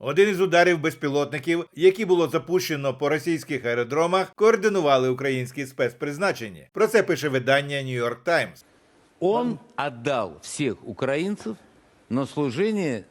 Один із ударів безпілотників, які було запущено по російських аеродромах, координували українські спецпризначення. Про це пише видання New York Times. Он отдал всех украинцев на служение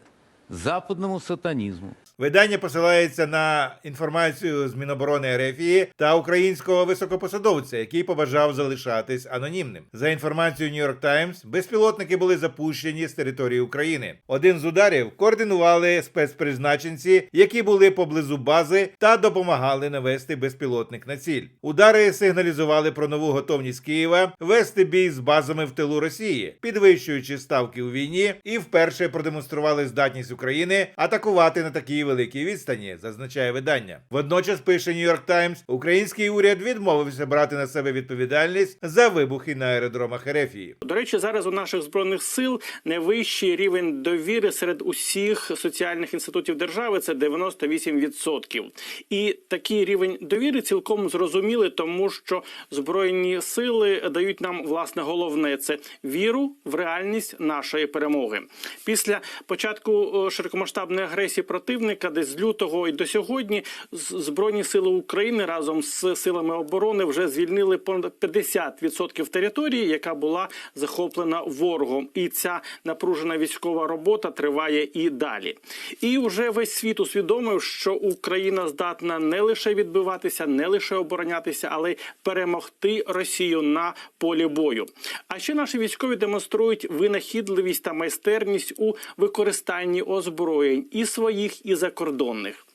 западному сатанизму. Видання посилається на інформацію з Міноборони Ерефії та українського високопосадовця, який побажав залишатись анонімним. За інформацією New York Times, безпілотники були запущені з території України. Один з ударів координували спецпризначенці, які були поблизу бази та допомагали навести безпілотник на ціль. Удари сигналізували про нову готовність Києва вести бій з базами в тилу Росії, підвищуючи ставки у війні, і вперше продемонстрували здатність України атакувати на такій великій відстані, зазначає видання. Водночас пише York Times, український уряд відмовився брати на себе відповідальність за вибухи на аеродромах Ерефії. До речі, зараз у наших збройних сил найвищий рівень довіри серед усіх соціальних інститутів держави це 98%. І такий рівень довіри цілком зрозумілий, тому що збройні сили дають нам власне головне це віру в реальність нашої перемоги. Після початку е, широкомасштабної агресії противника, десь з лютого і до сьогодні, збройні сили України разом з силами оборони вже звільнили понад 50% території, яка була захоплена ворогом. І ця напружена військова робота триває і далі. І вже весь світ усвідомив, що Україна здатна не лише відбиватися, не лише оборонятися, але й перемогти Росію на полі бою. А ще наші військові демонструють винахідливість та майстерність у використанні озброєнь і своїх, і закордонних.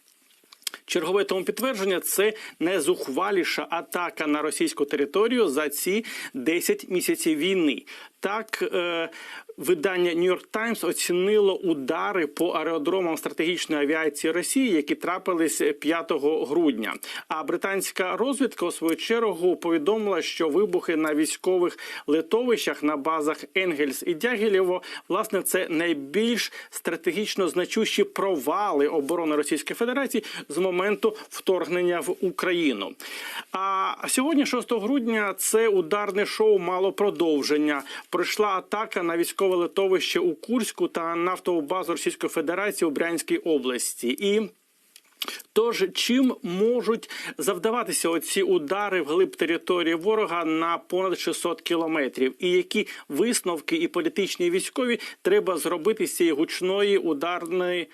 Чергове тому підтвердження це найзухваліша атака на російську територію за ці 10 місяців війни. Так, е, видання New York Times оцінило удари по аеродромам стратегічної авіації Росії, які трапились 5 грудня. А британська розвідка у свою чергу повідомила, що вибухи на військових литовищах на базах Енгельс і Дягілєво власне це найбільш стратегічно значущі провали оборони Російської Федерації з моменту вторгнення в Україну. А сьогодні, 6 грудня, це ударне шоу мало продовження. Пройшла атака на військове литовище у Курську та нафтову базу Російської Федерації у Брянській області. І Тож чим можуть завдаватися оці удари вглиб території ворога на понад 600 кілометрів? І які висновки і політичні і військові треба зробити з цієї гучної ударної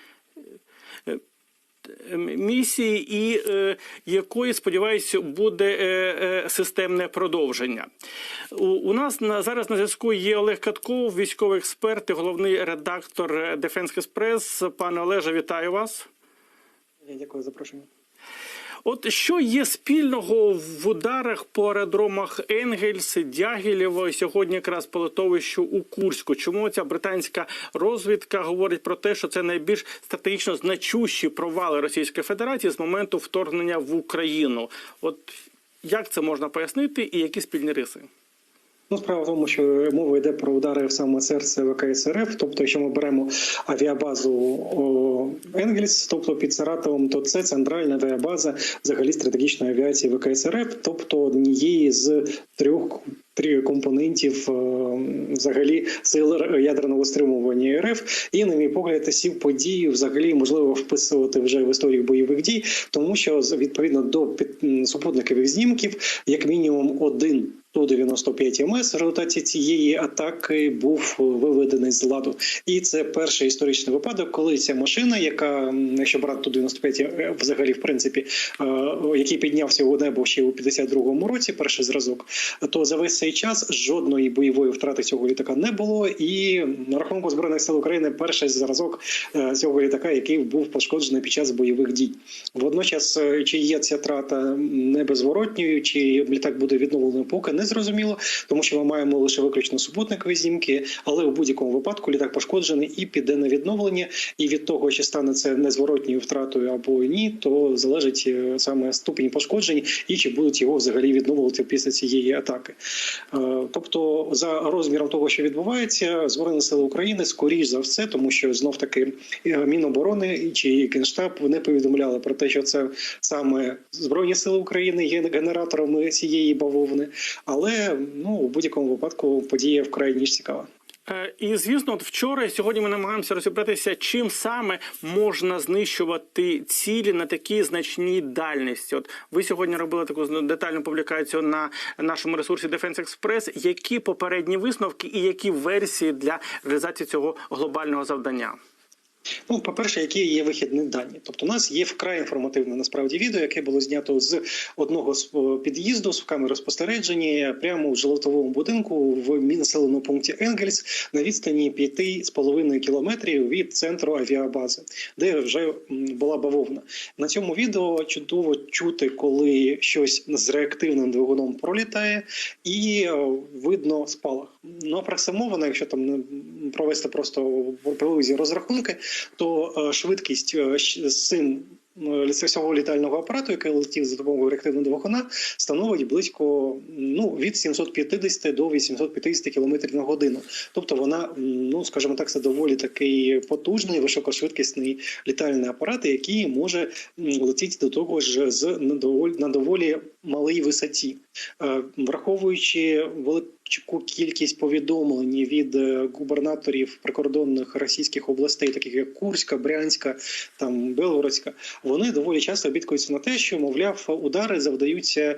місії, і е, якої сподіваюся буде е, е, системне продовження? У нас на зараз на зв'язку є Олег Катков, військовий експерт і головний редактор Defense Express. Пане Олеже, вітаю вас. Дякую за запрошення. От що є спільного в ударах по аеродромах Енгельс, Дягілєво і сьогодні якраз по литовищу у Курську? Чому ця британська розвідка говорить про те, що це найбільш стратегічно значущі провали Російської Федерації з моменту вторгнення в Україну? От як це можна пояснити, і які спільні риси? Ну, справа в тому, що мова йде про удари в саме серце ВКС РФ. Тобто, якщо ми беремо авіабазу Енгельс, тобто під Саратовом, то це центральна авіабаза взагалі стратегічної авіації ВКС РФ, тобто однієї з трьох. Три компонентів е, взагалі сил ядерного стримування РФ, і на мій погляд, ці події взагалі можливо вписувати вже в історію бойових дій, тому що відповідно до супутникових знімків, як мінімум один Ту-95 МС в результаті цієї атаки був виведений з ладу. І це перший історичний випадок, коли ця машина, яка, якщо брати Ту-95 е, взагалі, в принципі, е, який піднявся у небо ще у 52-му році, перший зразок, то за весь цей час жодної бойової втрати цього літака не було. І на рахунку збройних сил України перший зразок е, цього літака, який був пошкоджений під час бойових дій. Водночас, чи є ця трата не безворотньою, чи літак буде відновлено, поки не зрозуміло, тому що ми маємо лише виключно супутникові знімки, але у будь-якому випадку літак пошкоджений і піде на відновлення. І від того, чи стане це незворотньою втратою або ні, то залежить е, саме ступінь пошкоджень і чи будуть його взагалі відновлювати після цієї атаки. Е, Тобто, за розміром того, що відбувається, збройні сили України скоріш за все, тому що знов таки е, Міноборони чи Генштаб не повідомляли про те, що це саме збройні сили України є генераторами цієї бавовни. Але ну у будь-якому випадку подія вкрай ніж цікава. Е, І звісно, от вчора і сьогодні ми намагаємося розібратися, чим саме можна знищувати цілі на такій значній дальності. От ви сьогодні робили таку детальну публікацію на нашому ресурсі Defense Express. Які попередні висновки і які версії для реалізації цього глобального завдання? Ну, по-перше, які є вихідні дані. Тобто, у нас є вкрай інформативне насправді відео, яке було знято з одного з під'їзду з камери спостереження прямо в житловому будинку в населеному пункті Енгельс на відстані 5,5 кілометрів від центру авіабази, де вже була бавовна. На цьому відео чудово чути, коли щось з реактивним двигуном пролітає, і видно спалах. Ну апроксимовано, якщо там провести просто в розрахунки, то е, швидкість е, з цим цього літального апарату, який летів за допомогою реактивного двигуна, становить близько ну від 750 до 850 км на годину. Тобто вона, ну скажімо так, це доволі такий потужний високошвидкісний літальний апарат, який може летіти до того ж з на доволі, на доволі малій висоті, Е, враховуючи велику кількість повідомлень від е, губернаторів прикордонних російських областей, таких як Курська, Брянська, там Белгородська, вони доволі часто бідкуються на те, що мовляв удари завдаються е,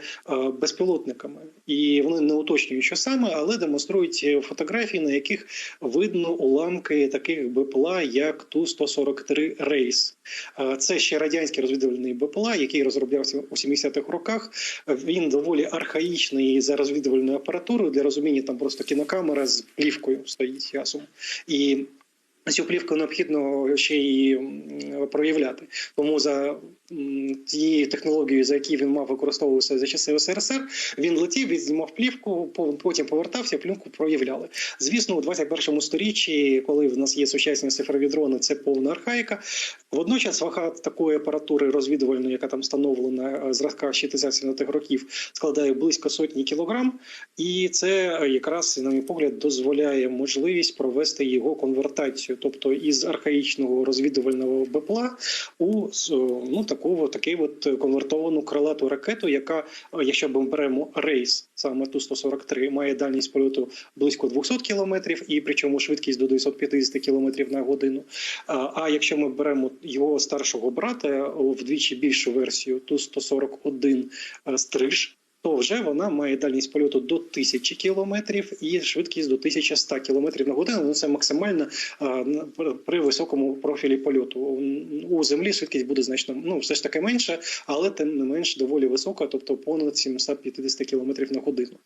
безпілотниками, і вони не уточнюють, що саме, але демонструють фотографії, на яких видно уламки таких БПЛА, як ту 143 рейс. Е, Це ще радянський розвідувальний БПЛА, який розроблявся у 70-х роках. Він доволі архаїчний за розвідувальною апаратурою. Для розуміння там просто кінокамера з плівкою стоїть ясом. І Цю плівку необхідно ще й проявляти. Тому за тією технологією, за які він мав використовуватися за часи СРСР, він летів, він знімав плівку, потім повертався, плівку проявляли. Звісно, у 21 сторіччі, коли в нас є сучасні цифрові дрони, це повна архаїка. Водночас вага такої апаратури розвідувальної, яка там встановлена е, зразка ще 30 років, складає близько сотні кілограм, і це якраз, на мій погляд, дозволяє можливість провести його конвертацію, тобто із архаїчного розвідувального БПЛА у ну такого такий от конвертовану крилату ракету, яка, якщо ми беремо рейс, саме ту 143 має дальність польоту близько 200 кілометрів, і причому швидкість до 950 кілометрів на годину. А, а якщо ми беремо його старшого брата вдвічі більшу версію, ту 141 е, стриж. То вже вона має дальність польоту до 1000 кілометрів і швидкість до 1100 кілометрів на годину. Ну це максимально при- високому профілі польоту. У землі швидкість буде значно ну все ж таки менше, але тим не менш доволі висока, тобто понад 750 кілометрів на годину.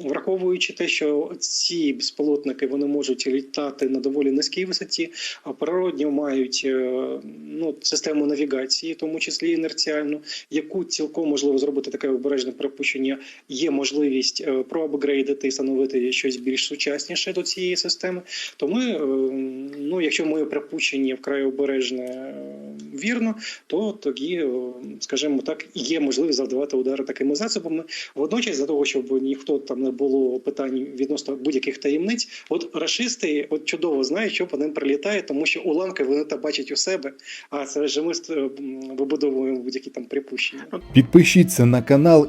Враховуючи те, що ці безпілотники вони можуть літати на доволі низькій висоті, природньо мають е, ну систему навігації, в тому числі інерціальну, яку цілком можливо зробити таке обережне припущення. Є можливість е, проапгрейдити і встановити щось більш сучасніше до цієї системи. То ми, е, ну якщо моє припущення вкрай обережне е, вірно, то тоді, скажімо так, є можливість завдавати удари такими засобами. Водночас, для того, щоб ніхто там не було питань відносно будь-яких таємниць, от рашисти от чудово знають, що по ним прилітає, тому що уламки вони та бачать у себе. А це режимист е, м, вибудовуємо будь-які там припущення. Підпишіться на канал